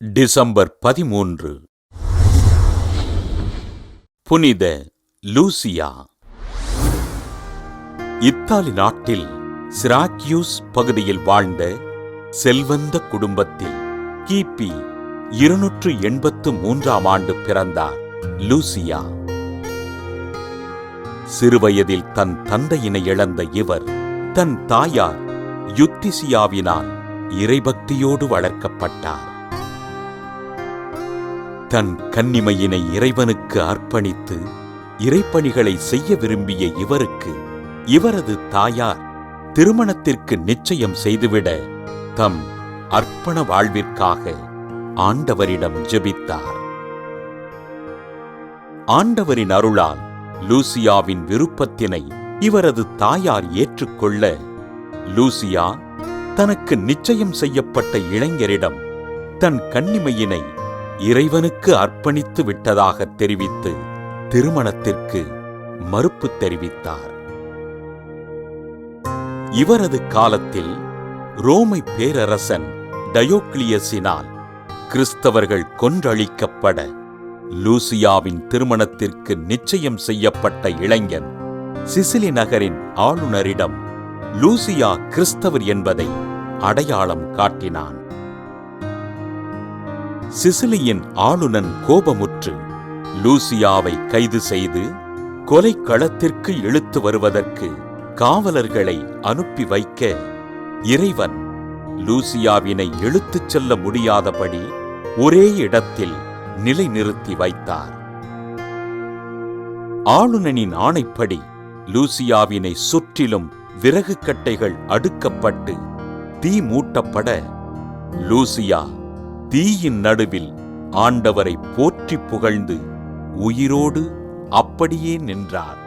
December பதிமூன்று. புனித Lucia. Italy நாட்டில் சிராக்யூஸ் பகுதியில் வாழ்ந்த செல்வந்த குடும்பத்தில் கிபி இருநூற்று எண்பத்து மூன்றாம் ஆண்டு பிறந்தார் லூசியா. சிறுவயதில் தன் தந்தையினை இழந்த இவர் தன் தாயார் யுத்திசியாவினால் இறைபக்தியோடு வளர்க்கப்பட்டார். தன் கன்னிமையினை இறைவனுக்கு அர்ப்பணித்து இறைப்பணிகளை செய்ய விரும்பிய இவருக்கு இவரது தாயார் திருமணத்திற்கு நிச்சயம் செய்துவிட தம் அர்ப்பண வாழ்விற்காக ஆண்டவரிடம் ஜெபித்தார். ஆண்டவரின் அருளால் லூசியாவின் விருப்பத்தினை இவரது தாயார் ஏற்றுக்கொள்ள லூசியா தனக்கு நிச்சயம் செய்யப்பட்ட இளைஞரிடம் தன் கன்னிமையினை இறைவனுக்கு அர்ப்பணித்து விட்டதாக தெரிவித்து திருமணத்திற்கு மறுப்பு தெரிவித்தார். இவரது காலத்தில் ரோமை பேரரசன் டயோக்ளியஸினால் கிறிஸ்தவர்கள் கொன்றழிக்கப்பட லூசியாவின் திருமணத்திற்கு நிச்சயம் செய்யப்பட்ட இளைஞன் சிசிலி நகரின் ஆளுநரிடம் லூசியா கிறிஸ்தவர் என்பதை அடையாளம் காட்டினான். சிசிலியின் ஆளுநன் கோபமுற்று லூசியாவை கைது செய்து கொலைக்களத்திற்கு இழுத்து வருவதற்கு காவலர்களை அனுப்பி வைக்க இறைவன் லூசியாவினை இழுத்துச் செல்ல முடியாதபடி ஒரே இடத்தில் நிலைநிறுத்தி வைத்தார். ஆளுநனின் ஆணைப்படி லூசியாவினை சுற்றிலும் விறகு கட்டைகள் அடுக்கப்பட்டு தீ மூட்டப்பட லூசியா தீயின் நடுவில் ஆண்டவரை போற்றி புகழ்ந்து உயிரோடு அப்படியே நின்றார்.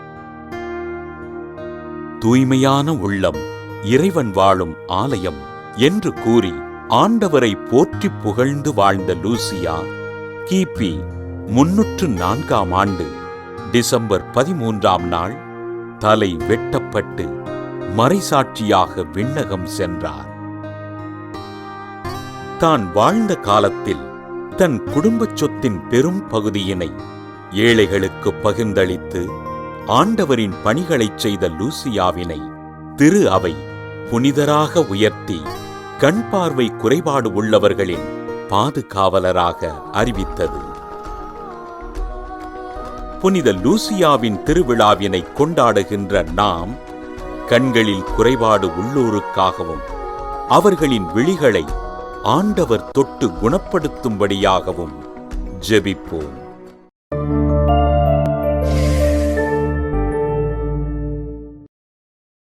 தூய்மையான உள்ளம் இறைவன் வாழும் ஆலயம் என்று கூறி ஆண்டவரை போற்றி புகழ்ந்து வாழ்ந்த லூசியா கிபி முன்னூற்று நான்காம் ஆண்டு டிசம்பர் பதிமூன்றாம் நாள் தலை வெட்டப்பட்டு மறைசாட்சியாக விண்ணகம் சென்றார். தான் வாழ்ந்த காலத்தில் தன் குடும்பச் சொத்தின் பெரும் பகுதியினை ஏழைகளுக்கு பகிர்ந்தளித்து ஆண்டவரின் பணிகளைச் செய்த லூசியாவினை திரு அவை புனிதராக உயர்த்தி கண் பார்வை குறைபாடு உள்ளவர்களின் பாதுகாவலராக அறிவித்தது. புனித லூசியாவின் திருவிழாவினை கொண்டாடுகின்ற நாம் கண்களில் குறைபாடு உள்ளோருக்காகவும் அவர்களின் விழிகளை ஆண்டவர் தொட்டு குணப்படுத்தும்படியாகவும் ஜெபிப்போம்.